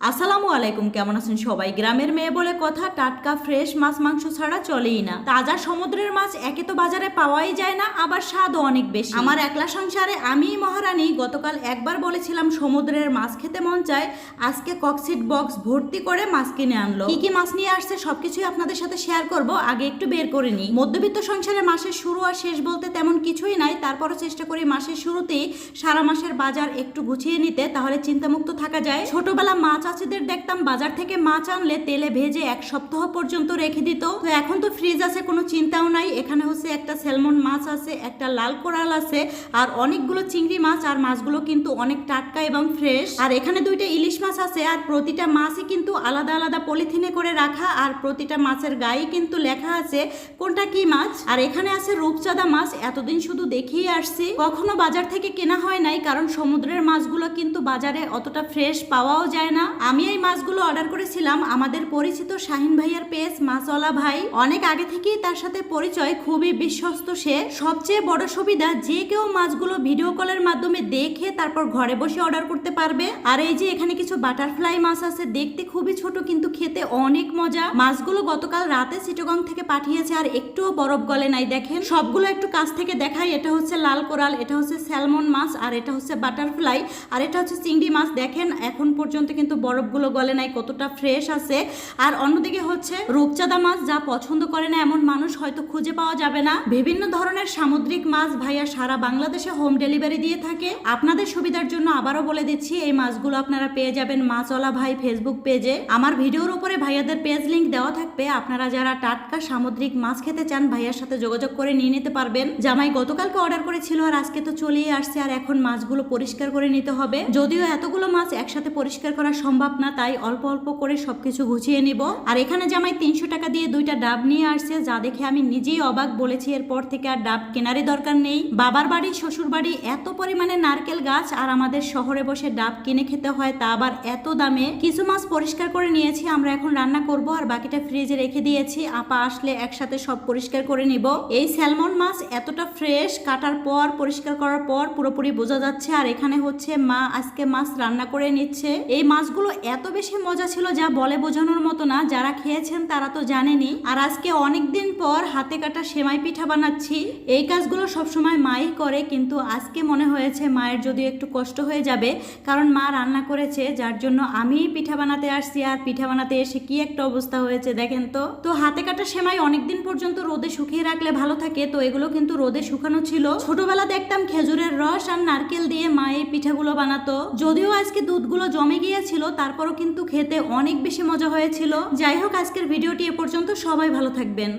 আসসালামু আলাইকুম, কেমন আছেন সবাই? গ্রামের মেয়ে বলে কথা, টাটকা, ফ্রেশ মাছ, মাংস ছাড়া চলেই না। তাজা সমুদ্রের মাছ একে তো বাজারে পাওয়াই যায় না, আবার স্বাদও অনেক বেশি। আমার একলা সংসারে আমি মহারানী, গতকাল একবার বলেছিলাম সমুদ্রের মাছ খেতে মন চায়, আজকে কক্সিট বক্স ভর্তি করে মাছ কিনে আনলো। কি কি মাছ নিয়ে আসছে সবকিছুই আপনাদের সাথে শেয়ার করব, আগে একটু বের করে নিই। মধ্যবিত্ত সংসারে মাসের শুরু আর শেষ বলতে তেমন কিছুই নাই, তারপরও চেষ্টা করি মাসের শুরুতেই সারা মাসের বাজার একটু গুছিয়ে নিতে, তাহলে চিন্তামুক্ত থাকা যায়। ছোটবেলা মাছ চাষিদের দেখতাম বাজার থেকে মাছ আনলে তেলে ভেজে এক সপ্তাহ পর্যন্ত রেখে দিত। তো এখন তো ফ্রিজ আছে, কোনো চিন্তাও নাই। এখানে হচ্ছে একটা স্যালমন মাছ আছে, একটা লাল কোরাল আছে, আর অনেকগুলো চিংড়ি মাছ, আর মাছগুলো কিন্তু অনেক টাটকা এবং ফ্রেশ আর এখানে দুইটা ইলিশ মাছ আছে, আর প্রতিটা মাছই কিন্তু আলাদা আলাদা পলিথিনে করে রাখা, আর প্রতিটা মাছের গায়ে কিন্তু লেখা আছে কোনটা কি মাছ। আর এখানে আছে রূপচাঁদা মাছ, এতদিন শুধু দেখেই আসছি। কখনো বাজার থেকে কেনা হয় নাই, কারণ সমুদ্রের মাছগুলো কিন্তু বাজারে অতটা ফ্রেশ পাওয়াও যায় না। আমি এই মাছগুলো অর্ডার করেছিলাম। আমাদের পরিচিত শাহিন ভাইয়ার পেজ মাছওয়ালা ভাই, অনেক আগে থেকেই তার সাথে পরিচয়, খুবই বিশ্বস্ত সে। সবচেয়ে বড় সুবিধা, যে কেউ মাছগুলো ভিডিও কলের মাধ্যমে দেখে তারপর ঘরে বসে অর্ডার করতে পারবে। আর এই যে এখানে কিছু বাটারফ্লাই মাছ আছে, দেখতে খুবই ছোট কিন্তু খেতে অনেক মজা। মাছগুলো গতকাল রাতে চিটগং থেকে পাঠিয়েছে, আর একটুও বরফ গলে নাই, দেখেন। সবগুলো একটু কাছ থেকে দেখাই, এটা হচ্ছে লাল কোরাল, এটা হচ্ছে স্যালমন মাছ, আর এটা হচ্ছে বাটারফ্লাই আর এটা হচ্ছে চিংড়ি মাছ, দেখেন। এখন পর্যন্ত কিন্তু বরফগুলো গলে নাই, কতটা ফ্রেশ আছে। আর অন্যদিকে হচ্ছে, রূপচাঁদা মাছ যা পছন্দ করে না, এমন মানুষ হয়তো খুঁজে পাওয়া যাবে না। বিভিন্ন ধরনের সামুদ্রিক মাছ ভাইয়া সারা বাংলাদেশে হোম ডেলিভারি দিয়ে থাকে। আপনাদের সুবিধার জন্য আবারও বলে দিচ্ছি, এই মাছগুলো আপনারা পেয়ে যাবেন মাছওয়ালা ভাই ফেসবুক পেজে আমার ভিডিওর উপরে ভাইয়াদের পেজ লিঙ্ক দেওয়া থাকবে। আপনারা যারা টাটকা সামুদ্রিক মাছ খেতে চান, ভাইয়ার সাথে যোগাযোগ করে নিয়ে নিতে পারবেন। জামাই গতকালকে অর্ডার করেছিল আর আজকে তো চলেই আসছে, আর এখন মাছগুলো পরিষ্কার করে নিতে হবে। যদিও এতগুলো মাছ একসাথে পরিষ্কার করা সম্ভব না, তাই অল্প অল্প করে সবকিছু গুছিয়ে নিব। আর এখানে জামাই তিনশো টাকা দিয়ে দুইটা ডাব নিয়ে আসছে, যা দেখে আমি নিজেই অবাক বলেছি, এরপর থেকে আর ডাব কেনারই দরকার নেই। বাবার বাড়ি, শ্বশুর বাড়ি এত পরিমাণে নারকেল গাছ, আর আমাদের শহরে বসে ডাব কিনে খেতে হয় তা আবার এত দামে। কিছু মাছ পরিষ্কার করে নিয়েছি, আমরা এখন রান্না করব, আর বাকিটা ফ্রিজে রেখে দিয়েছি। আপা আসলে একসাথে সব পরিষ্কার করে নিব। এই স্যালমন মাছ এতটা ফ্রেশ, কাটার পর, পরিষ্কার করার পর পুরোপুরি বোঝা যাচ্ছে, আর এখানে হচ্ছে মা আজকে মাছ রান্না করে নিচ্ছে। এই মাছগুলো এত বেশি মজা ছিল যা বলে বোঝানোর মতো না, যারা খেয়েছেন তারা তো জানেনি আর আজকে অনেক দিন পর হাতে কাটা সেমাই পিঠা বানাচ্ছি। এই কাজগুলো সবসময় মাই করে, কিন্তু আজকে মনে হয়েছে মায়ের যদি একটু কষ্ট হয়ে যাবে, কারণ মা রান্না করেছে, যার জন্য আমি পিঠা বানাতে আসছি আর পিঠা বানাতে এসে কি একটা অবস্থা হয়েছে দেখেন তো। তো হাতে কাটা সেমাই অনেকদিন পর্যন্ত রোদে শুকিয়ে রাখলে ভালো থাকে, তো এগুলো কিন্তু রোদে শুকানো ছিল। ছোটবেলা দেখতাম খেজুরের রস আর নারকেল দিয়ে মা এই পিঠাগুলো বানাতো। যদিও আজকে দুধগুলো জমে গিয়েছিল, তারপরও কিন্তু খেতে অনেক বেশি মজা হয়েছিল। যাই হোক, আজকের ভিডিওটি এ পর্যন্ত সবাই ভালো থাকবেন।